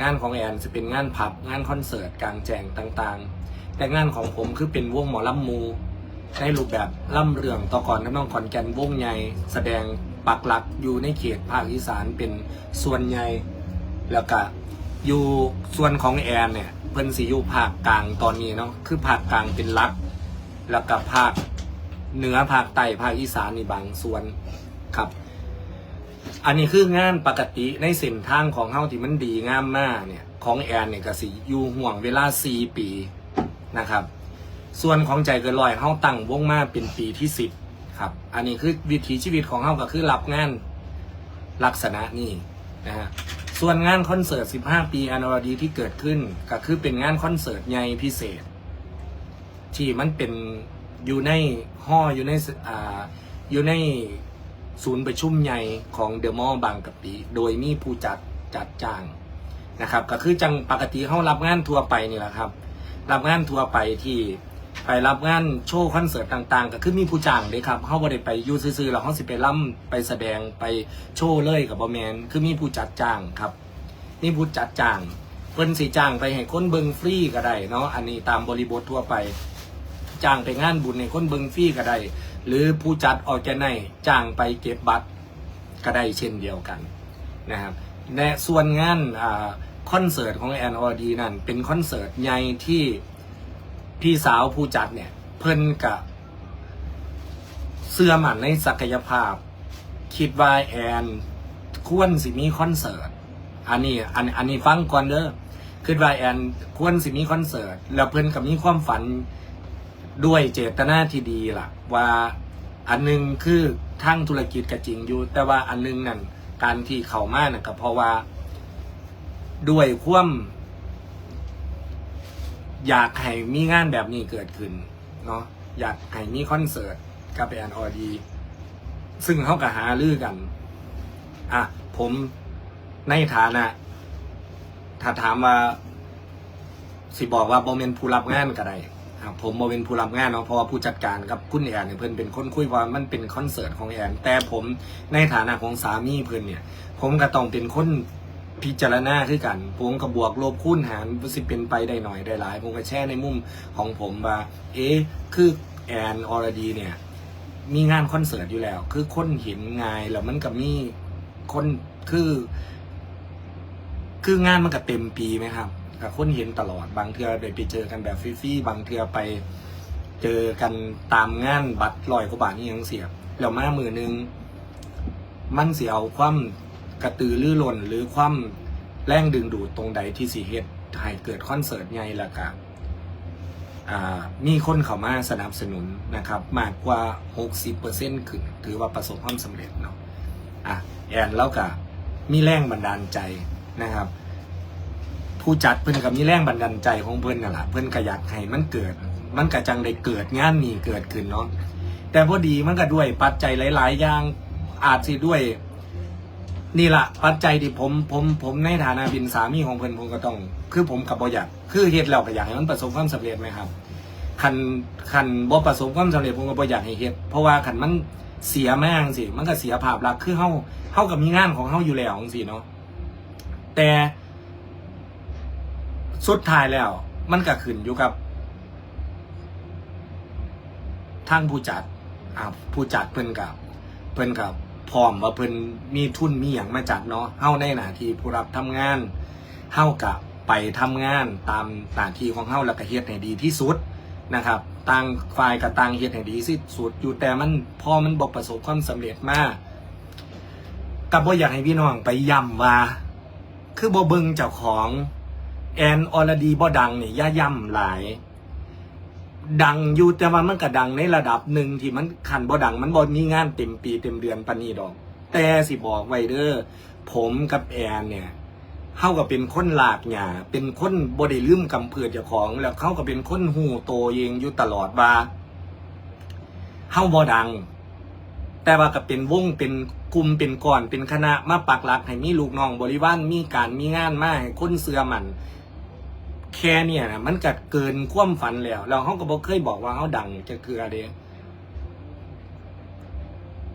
งานของแอนจะเป็นงานผับงานคอนเสิร์ตกลางแจ้งต่างๆ แต่งานของผมคือเป็นวงหมอลำมู ในรูปแบบล่ำเรื่องต่อก่อนน้ำน้องขอนแก่นวงใหญ่แสดงปักหลักอยู่ในเขตภาคอีสานเป็นส่วนใหญ่แล้วก็อยู่ส่วนของแอนเนี่ยเพิ่นสิอยู่ภาคกลางตอนนี้เนาะคือภาคกลางเป็นหลัก แล้วก็ภาคเหนือภาคใต้ภาคอีสานนี่บางส่วนครับ อันนี้คืองานปกติในเส้นทางของเฮาที่มันดีงามมากเนี่ย ของแอนเนี่ยก็สิอยู่ห่วงเวลา4ปีนะครับ ส่วนของใจเกินลอยเฮาตั้งวงมาเป็นปีที่10ครับ อันนี้คือวิถีชีวิตของเฮาก็คือรับงานลักษณะนี้นะฮะส่วนงานคอนเสิร์ต 15 ปีอนอรดีที่เกิดขึ้น ก็คือเป็นงานคอนเสิร์ตใหญ่พิเศษ ที่มันเป็นอยู่ในห้ออยู่ในสอ่าอยู่ใน ศูนย์ประชุมใหญ่ของเดอะมอลล์บางกะปิโดยมีผู้จัดจัดจ้างนะครับก็คือจังปกติเขารับงานทัวร์ไปนี่แหละครับ รับงานทัวร์ไปที่ไปรับงานโชว์คอนเสิร์ตต่างๆ ก็คือมีผู้จ้างเลยครับเขาบ่ได้ไปยูซื่อๆแล้วเขาสิไปล่ำไปแสดงไปโชว์เลยกับบอแมนคือมีผู้จัดจ้างครับมีผู้จัดจ้างเพิ่นสิจ้างไปให้คนเบิงฟรีก็ได้เนาะอันนี้ตามบริบททั่วไปจ้างไปงานบุญในคนเบิงฟรีก็ได้ หรือผู้จัดออกจะในจ้างไปเก็บบัตรก็ได้เช่นเดียวกันนะครับและส่วนงานอคอนเสิร์ตของแอนออดีนั่นเป็นคอนเสิร์ตใหญ่ที่พี่สาวผู้จัดเนี่ยเพิ่นกับเสื้อมันในศักยภาพ คิดว่าแอนควรสิมีคอนเสิร์ตอันนี้อันอันนี้ฟังก่อนเด้อคิดว่าแอนควรสิมีคอนเสิร์ตแล้วเพิ่นก็มีความฝัน ด้วยเจตนาที่ดีล่ะ ว่าอันหนึงคือทั้งธุรกิจก็จริงอยู่ แต่ว่าอันหนึงนั่นการที่เข้ามาน่ะก็เพราะว่า ด้วยความอยากให้มีงานแบบนี้เกิดขึ้นเนาะอยากให้มีคอนเสิร์ตกับแอนออดี ซึ่งเขาก็หาลือกัน อะ ผมในฐานะ ถ้าถามว่า สิบอกว่าโมเมนผู้รับงานก็ได้ ครับผมโมเป็นผู้รับงานเนาะเพราะว่าผู้จัดการกับคุณแอนเนี่ยเพิ่อนเป็นคนคุยว่ามันเป็นคอนเสิร์ตของแอนแต่ผมในฐานะของสามีเพิ่อนเนี่ย ผมก็ต้องเป็นคนพิจารณาคือกัน ผมก็บวกลบคูณหารสิเป็นไปได้หน่อยได้หลาย ผมก็แช่ในมุมของผมว่า เอ๊ะคือแอนออรดีเนี่ย มีงานคอนเสิร์ตอยู่แล้ว คือคนเห็นงายแล้วมันก็มีคนคือ คืองานมันก็เต็มปีไหมครับ กับคนเห็นตลอด บางเทือได้ไปเจอกันแบบฟรีๆบางเทือไปเจอกันตามงานบัตรลอยกว่าบาทนี่ยังเสียบแล้วมามือนึง มันเสียเอาความกระตือรือร้นหรือความแรงดึงดูดตรงใดที่สีเฮ็ดให้เกิดคอนเสิร์ตใหญ่ละกันอ่ามีคนเข้ามาสนับสนุนนะครับ มากกว่า 60%ขึ้น ถือว่าประสบความสำเร็จเนาะอะแอนแล้วก็มีแรงบันดาลใจนะครับ ผู้จัดเพิ่อนกับมีแรงบันดาลใจของเพิ่อนน่ะล่ะเพิ่อนก็อยากให้มันเกิด มันก็จังได้เกิดงานนี้เกิดขึ้นเนาะแต่พอดีมันก็ด้วยปัจจัยหลาย ๆ อย่างอาจสิด้วย นี่ล่ะปัจจัยที่ผมผมผมในฐานะเป็นสามีของเพิ่อนผมก็ต้อง คือผมกับบอยากคือเฮ็ดแล้วก็อยากให้มันประสบความสำเร็จไหมครับคันคันบ่ประสบความสำเร็จผมก็บ่อยากให้เฮ็ดเพราะว่าคันมันเสียแม่งสิมันก็เสียภาพลักษณ์คือเฮาเฮากับมีงานของเฮาอยู่แล้วจังซี่เนาะแต่ สุดท้ายแล้ว มันก็ขึ้นอยู่กับทางผู้จัดอ่าผู้จัดเพิ่นกับเพิ่นกับพร้อมว่าเพิ่นมีทุนมีอย่างมาจัดเนาะเฮาในหน้าที่ผู้รับทำงานเฮากับไปทำงานตามหน้าที่ของเฮาแล้วก็เฮ็ดให้ดีที่สุดนะครับต่างฝ่ายกับต่างเฮ็ดให้ดีที่สุดอยู่แต่มันพอมันบ่ประสบความสำเร็จมากกับบ่อยากให้พี่น้องไปย้ำว่า คือบ่เบิ่งเจ้าของ แอนออลดีบ่ดังเนี่ยย่าย่ำหลาย ดังอยู่แต่ว่ามันก็ดังในระดับหนึ่งที่มันขันบ่ดัง มันบ่มีงานเต็มปีเต็มเดือนปานนี้ดอก แต่สิบอกไว้เด้อผมกับแอนเนี่ยเขาก็เป็นคนหลากหยาเป็นคนบ่ได้ลืมกำเพื่อเจ้าของ แล้วเขาก็เป็นคนหูโตเองอยู่ตลอดว่าเฮาบ่ดัง แต่ว่าก็เป็นวงเป็นกลุ่มเป็นก่อนเป็นคณะมาปักหลักให้มีลูกน้องบริวารมีการมีงานมาให้คนเสือมัน แค่เนี่ยนะมันกัดเกินความฝันแล้วแล้วเขาก็บอกเคยบอกว่าเขาดังจะคืออะไร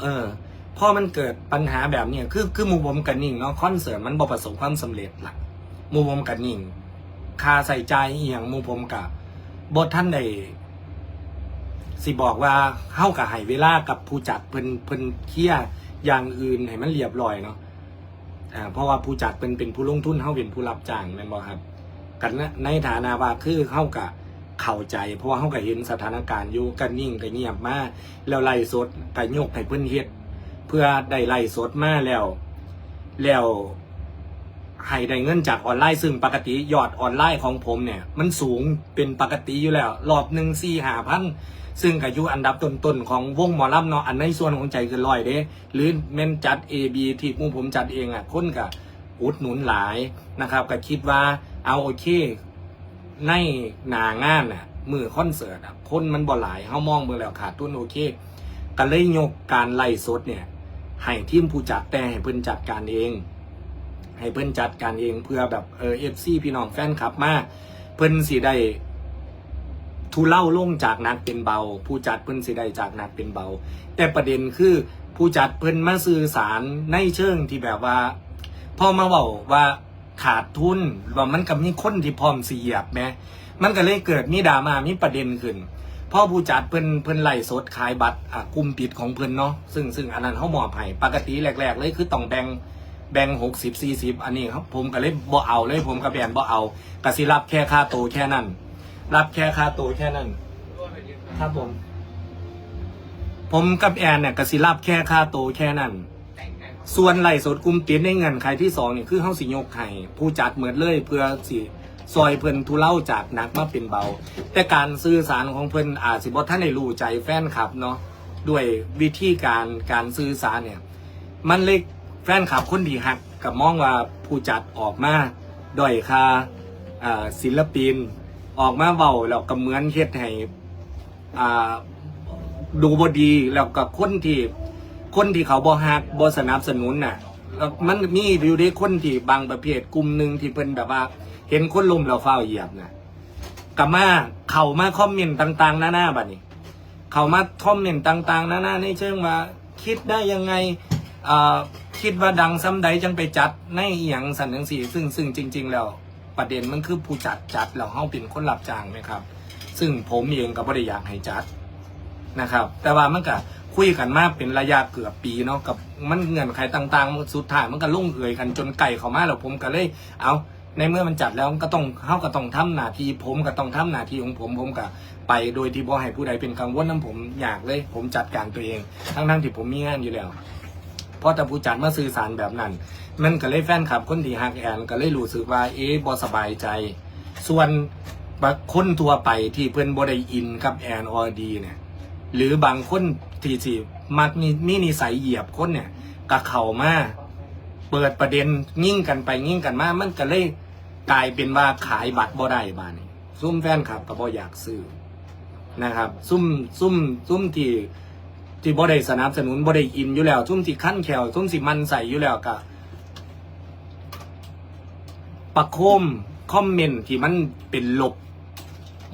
เออพอมันเกิดปัญหาแบบเนี้ยคือคือมูผมกันนิ่งเนาะคอนเสิร์ตมันบอประสบความสำเร็จละมูผมกับนิ่งคาใส่ใจเอหย่างมูผมกับบทท่านใดสิบอกว่าเฮากับให้เวลากับผู้จัดเพิ่นเพิ่นเคลียอย่างอื่นให้มันเรียบร้อยเนาะอ่าเพราะว่าผู้จัดเป็นเป็นผู้ลงทุนเฮาเป็นผู้รับจ้างแม่นบ่ครับ กันในฐานะว่าคือเฮากับเข้าใจ เพราะว่าเฮาก็เห็นสถานการณ์อยู่กันนิ่งก็เงียบมาแล้วไล่สดก็ยกให้เพิ่นเฮ็ดเพื่อได้ไล่สดมาแล้ว แล้วให้ได้เงินจากออนไลน์ซึ่งปกติยอดออนไลน์ของผมเนี่ย มันสูงเป็นปกติอยู่แล้ว รอบหนึ่งสี่หาพันซึ่งก็อยู่อันดับต้นๆของวงหมอลำเนาะอันในส่วนของใจคือลอยเด้ หรือแม่นจัด A B ที่มูผมจัดเองอะคนก็อุดหนุนหลายนะครับก็คิดว่า เอาโอเค ในหนางานน่ะมือคอนเสิร์ตอะคนมันบ่หลายเฮามองเบิ่งแล้วขาดทุนโอเคก็เลยยกการไล่สดเนี่ย ให้ทีมผู้จัดแต่ให้เพิ่นจัดการเอง ให้เพิ่นจัดการเองเพื่อแบบเออเอฟซีพี่น้องแฟนคลับมาเพิ่นสิได้ทุเล่าลงจากนักเป็นเบา ผู้จัดเพิ่นสิได้จากนักเป็นเบา แต่ประเด็นคือผู้จัดเพิ่นมาสื่อสารในเชิงที่แบบว่าพ่อมาเว้าว่า ขาดทุนว่ามันก็มีคนที่พร้อมเหยียบแหมมันก็เลยเกิดมีดราม่ามีประเด็นขึ้นพ่อผู้จัดเพิ่นเพิ่นไล่สดขายบัตรอะกลุ่มปิดของเพิ่นเนาะซึ่งซึ่งอันนั้นเขามอบให้ปกติแรก ๆ เลยคือต้องแบ่งแบ่งหกสิบสี่สิบอันนี้ครับผมก็เลยบ่เอาเลยผมกับแบนบ่เอากสิรับแค่ค่าโตวแค่นั้น รับแค่ค่าโตวแค่นั้นครับผม ผมกับแอนเนี่ยกสิรับแค่ค่าโตวแค่นั้น ส่วนไหล่สดกลุ่มปิดในเงินใครที่สองนี่คือเฮาสิยกให้ผู้จัดเหมือนเลยเพื่อสิซอยเพิ่นทุเล่าจากหนักมาเป็นเบา แต่การสื่อสารของเพิ่นอาจสิบ่ท่านได้รู้ใจแฟนคลับเนาะด้วยวิธีการการสื่อสารเนี่ย มันเล็กแฟนคลับคนที่หักกับมองว่าผู้จัดออกมาด้อยค่าศิลปิน ออกมาเบาแล้วก็เหมือนเฮ็ดให้ดูบดีแล้วก็คนที่ คนที่เขาบ่ฮักบ่สนับสนุนน่ะมันมีอยู่ในคนที่บางประเภทกลุ่มหนึ่งที่เพิ่นแบบว่า เห็นคนลุมเราเฝ้าเหยียบน่ะกับมาเข้ามาคอมเมนต์ต่างๆหน้าๆบัดนี้ เข้ามาคอมเมนต์ต่างๆหน้าๆในเชิงว่า คิดได้ยังไงอ่อคิดว่าดังซ้ำใดจังไปจัดในเอหย่างสันนังสีซึ่งซึ่งจริง ๆ แล้วประเด็นมันคือผู้จัดจัดแล้วเฮาเป็นคนรับจ้างไหมครับ ซึ่งผมเองก็บ่ได้อยากให้จัดนะครับ แต่ว่ามันก็ คุยกันมาเป็นระยะเกือบปีเนาะกับมันเงื่อนไขต่างๆ สุดท้ายมันก็ลงเอยกันจนไก่เขามาแล้วผมก็เลย เอาในเมื่อมันจัดแล้วก็ต้องเฮาก็ต้องทำหน้าที่ผมก็ต้องทำหน้าที่ของผมผมก็ไปโดยที่บ่ให้ผู้ใดเป็นกังวลนํผมอยากเลย ผมจัดการตัวเอง ทั้งๆที่ผมมีงานอยู่แล้วพราะแต่ผู้จัดมาสื่อสารแบบนั้น มันก็เลยแฟนคลับคนที่ฮักแอนก็เลยรู้สึกว่าเอ๊บ่สบายใจ ส่วนคนทั่วไปที่เพื่อนบ่ได้อินกับแอนออดีเนี่ย หรือบางคนที่สิมักมีมีนิสัยเหยียบคนเนี่ยกะเข่ามาเปิดประเด็นยิ่งกันไปยิ่งกันมามันก็เลยกลายเป็นว่าขายบัตรบ่ได้บ้านี้ซุ่มแฟนคลับก็บ่อยากซื้อนะครับ ซุ่มซุ่มซุ่มที่ที่บ่ได้สนับสนุนบ่ได้อินอยู่แล้วซุ่มที่ขั้นแขวซุ่มสิมันใส่อยู่แล้วก็ประโคมคอมเมนต์ที่มันเป็นลบ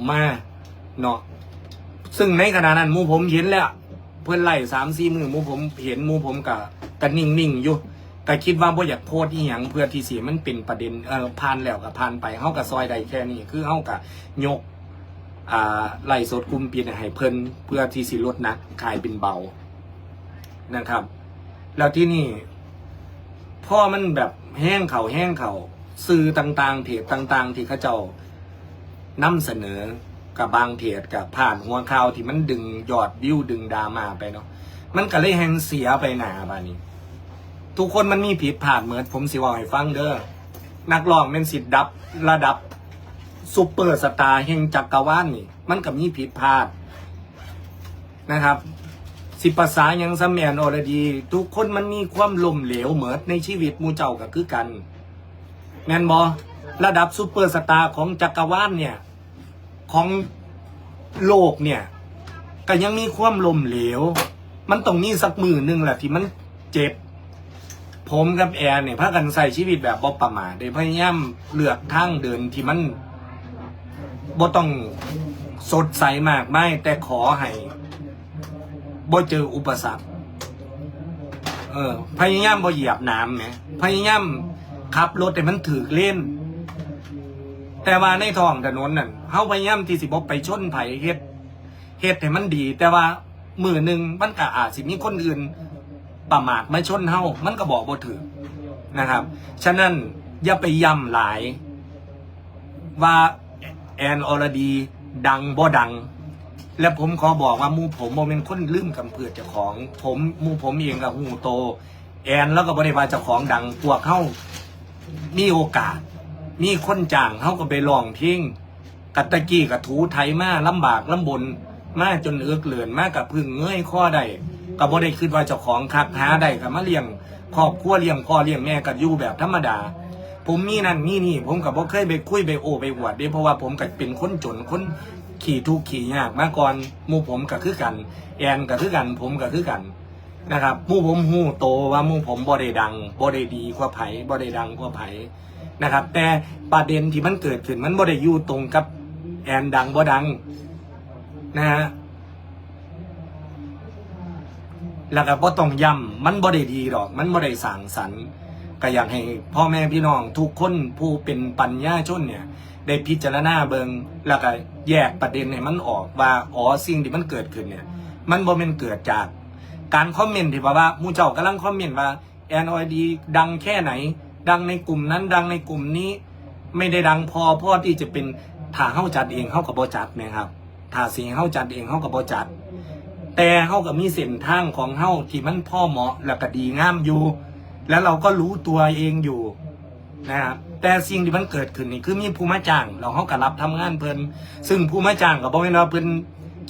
มาเนาะ ซึ่งในขณะนั้นมูผมเห็นแล้ว เพื่อนไล่สามสี่มือมูผมเห็นมูผมกับกันนิ่งอยู่แต่คิดว่าบ่อยากโพสอีหยังเพื่อที่สีมันเป็นประเด็นเออผ่านแล้วกับผ่านไปเฮากับซอยใดแค่นี้คือเฮากับยกอ่าไล่สดกลุ่มปิดให้เพิ่นเพื่อที่สิลดหนักขายเป็นเบานะครับ แล้วที่นี่พ่อมันแบบแห้งเขาแห้งเขาสื่อต่างๆเพจต่าง ๆ ที่เขาเจ้านำเสนอ กับบางเพจกับผ่านหัวข่าวที่มันดึงยอดวิวดึงดราม่าไปเนาะมันก็เลยแหงเสียไปหนาบานี้ ทุกคนมันมีผิดพลาดเหมือนผมสิบอกให้ฟังเด้อนักร้องเป็นสิทธิ์ดับระดับซูเปอร์สตาร์แห่งจักรวาลนี่ มันก็มีผิดพลาดนะครับ สิภาษายังสมแมนอรดี ทุกคนมันมีความล่มเหลวเหมือนในชีวิตมูเจ้าก็คือกัน แมนบอระดับซูเปอร์สตาร์ของจักรวาลเนี่ย ของโลกเนี่ยก็ยังมีความล่มเหลว มันต้องมีสักมือหนึ่งแหละที่มันเจ็บ ผมกับแอร์เนี่ยพากันใส่ชีวิตแบบบ่ประมาทได้พยายามเลือกทางเดินที่มันบ่ต้องสดใสมากไม่แต่ขอให้บ่เจออุปสรรค เออ พยายามบ่เหยียบน้ำไหมพยายามขับรถแต่มันถือเล่น แต่ว่าในท้องถนนนั่นเฮาพยายามที่สิบ่ไปชนไผเฮ็ดเฮ็ดให้มันดี แต่ว่ามือหนึ่งมันก็อาจสิมีคนอื่นประมาทมาชนเฮามันก็บอกบ่ถือนะครับ ฉะนั้นอย่าไปย้ำหลาย ว่าแอนอรดี ดังบ่ดัง และผมขอบอกว่ามูผมโมเป็นคนลืมกำเพื่อเจ้าของ ผมมูผมเองกับหูโต แอนแล้วก็บริวารเจ้าของดังพวกเข้ามีโอกาส มีคนจ้างเขาก็ไปลองเพลงกัตตะกี้กับถูไทยมาลำบากลำบน มาจนเอือกเหลือนมากับพึ่งเงยข้อได้ก็บ่ได้คิดว่าเจ้าของคักหาได้กับมาเลี้ยงครอบครัวเลี้ยงพ่อเลี้ยงแม่กับอยู่แบบธรรมดา ผมมีนั่นมีนี่ ผมกับบ่เคยไปคุยไปโอไปอวดเด้เพราะว่าผมก็เป็นคนจนคนขี่ทุกขี่ยากมาก่อนมู่ผมก็คือกัน แอนก็คือกันผมก็คือกันนะครับมู่ผมหูโตว่ามู่ผมบ่ได้ดังบ่ได้ดีกว่าไผบ่ได้ดังกว่าไผ นะครับ แต่ประเด็นที่มันเกิดขึ้นมันบ่ได้อยู่ตรงกับแอนดังบ่ดังนะฮะแล้วก็บ่ต้องย้ำมันบ่ได้ดีหรอก มันบ่ได้สั่งสรรค์ก็อยากให้พ่อแม่พี่น้องทุกคนผู้เป็นปัญญาชนเนี่ย ได้พิจารณาเบิงแล้วก็แยกประเด็นให้มันออกว่าอ๋อสิ่งที่มันเกิดขึ้นเนี่ย มันบ่เป็นเกิดจากการคอมเมนต์ที่บอกว่ามูเจ้ากำลังคอมเมนต์ว่าแอนอยดีดังแค่ไหน ดังในกลุ่มนั้นดังในกลุ่มนี้ ไม่ได้ดังพอพ่อที่จะเป็นถ้าเข้าจัดเองเข้ากับบจัดนะครับถ้าสิเข้าจัดเองเข้ากับบจัด แต่เข้ากับมีเส้นทางของเข้าที่มันพ่อเหมาะแล้วก็ดีงามอยู่ แล้วเราก็รู้ตัวเองอยู่นะครับแต่สิ่งที่มันเกิดขึ้นนี่คือมีผู้มาจ้าง เราเขาก็รับทำงานเพิ่นซึ่งผู้มาจ้างก็บอกว่าเพิ่น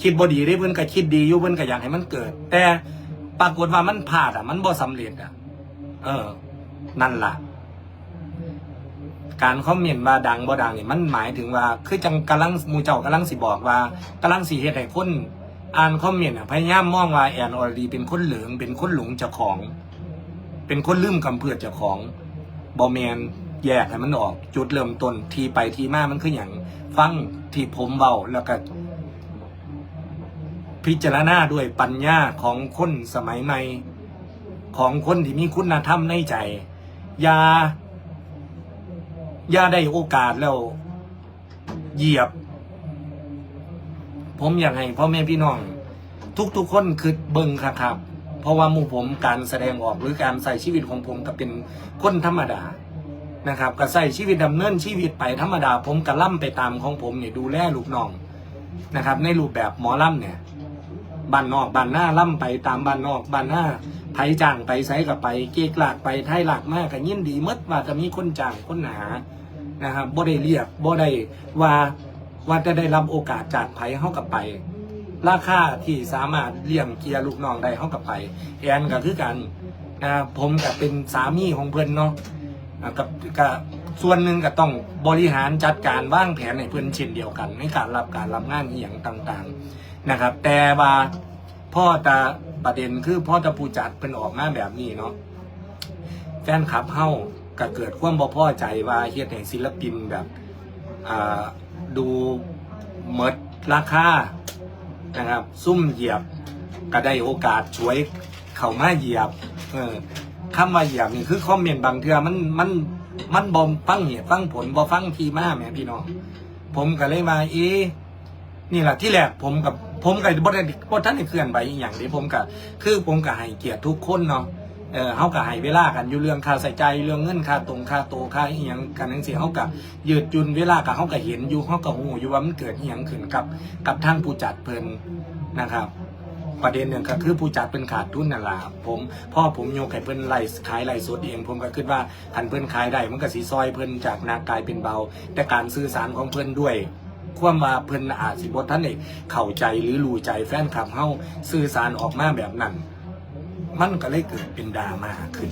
คิดบ่ดีได้เพิ่นก็คิดดีอยู่เพิ่นก็อยากให้มันเกิด แต่ปรากฏว่ามันพลาดอะ มันบ่สำเร็จอะ เออ นั่นล่ะ การคอมเมนต์ว่าดังบ่ดังนี่มันหมายถึงว่าคือจังกำลังหมูเจ้ากำลังสิบอกว่ากำลังสิเฮ็ดให้คนอ่านคอมเมนต์อะพยายามมองว่าแอนอรดีเป็นคนเหลืองเป็นคนหลงเจ้าของ เป็นคนลืมกำเพื่อเจ้าของบอแมนแยกให้มันออกจุดเริ่มต้นทีไปทีมามันคืออย่างฟังที่ผมเบาแล้วก็พิจารณาด้วยปัญญาของคนสมัยใหม่ ของคนที่มีคุณธรรมในใจ อย่า อย่าได้โอกาสแล้วเหยียบ ผมอยากให้พ่อแม่พี่น้อง ทุกๆคนคือเบิ่งครับครับ เพราะว่ามู่ผมการแสดงออกหรือการใส่ชีวิตของผมก็เป็นคนธรรมดานะครับก็ใส่ชีวิตดำเนินชีวิตไปธรรมดา ผมก็ล่ำไปตามของผมเนี่ยดูแลลูกน้องนะครับ ในรูปแบบหมอล่ำเนี่ยบ้านนอกบ้านหน้าล่ำไปตามบ้านนอกบ้านหน้าไผจ้างไปไซกับไป เกกหลากไปไทยหลากมากกันยินดีมดว่าจะมีคนจ้างคนหา นะครับบ่ได้เรียกบ่ได้ว่าว่าจะได้รับโอกาสจากไผเข้ากับไป ราคาที่สามารถเลี้ยงเกียร์ลูกน้องได้เข้ากับไปแอนก็คือกันนะผมกับเป็นสามีของเพื่อนเนาะกับกับส่วนหนึ่งก็ต้องบริหารจัดการว่างแผนในเพื่อนเช่นเดียวกันในการรับการรับงานอหย่างต่างๆนะครับ แต่ว่าพ่อตาประเด็นคือพ่อตาผู้จัดเป็นออกมาแบบนี้เนาะแฟนคลับเฮา ก็เกิดความบ่พอใจว่าเฮ็ดให้ศิลปินแบบอ่าดูเมดราคานะครับ ซุ่มเหยียบก็ได้โอกาสช่วยเข้ามาเหยียบเออคำว่าเหยียบนี่คือคอมเมนต์บางเทือมันมันมันบอมฟังเหตุฟังผลบ่ฟังทีมาแม่พี่น้องผมก็เลยมาเอ๊นี่แหละที่แรกผมกับผมกับบ่ได้บ่ท่านได้เคลื่อนไปอหย่างนี้ผมกับคือผมกับให้เกียรติทุกคนเนาะ เออเฮากับให้เวลากันอยู่เรื่องค่าใส่ใจเรื่องเงินค่าตรงค่าโตค่าอียงกันจังซี่เฮากับยืดจุนเวลากับเฮากับเห็นอยู่เฮากับหูอยู่ว่ามันเกิดอียงขึ้นกับ กับทางผู้จัดเพิ่นนะครับ ประเด็นหนึ่งก็คือผู้จัดเป็นขาดทุนนั่นล่ะผมพ่อผมโยกให้เพิ่นไล่ขายไล่สดเอง ผมก็คิดว่าคันเพิ่นขายได้มันก็สิซอยเพิ่นจากหนากลายเป็นเบา แต่การสื่อสารของเพิ่นด้วยความว่าเพิ่นอาจสิบท่านได้เข้าใจหรือรู้ใจแฟนคลับเฮาสื่อสารออกมาแบบนั้น มันก็เลยเกิดเป็นดราม่าขึ้น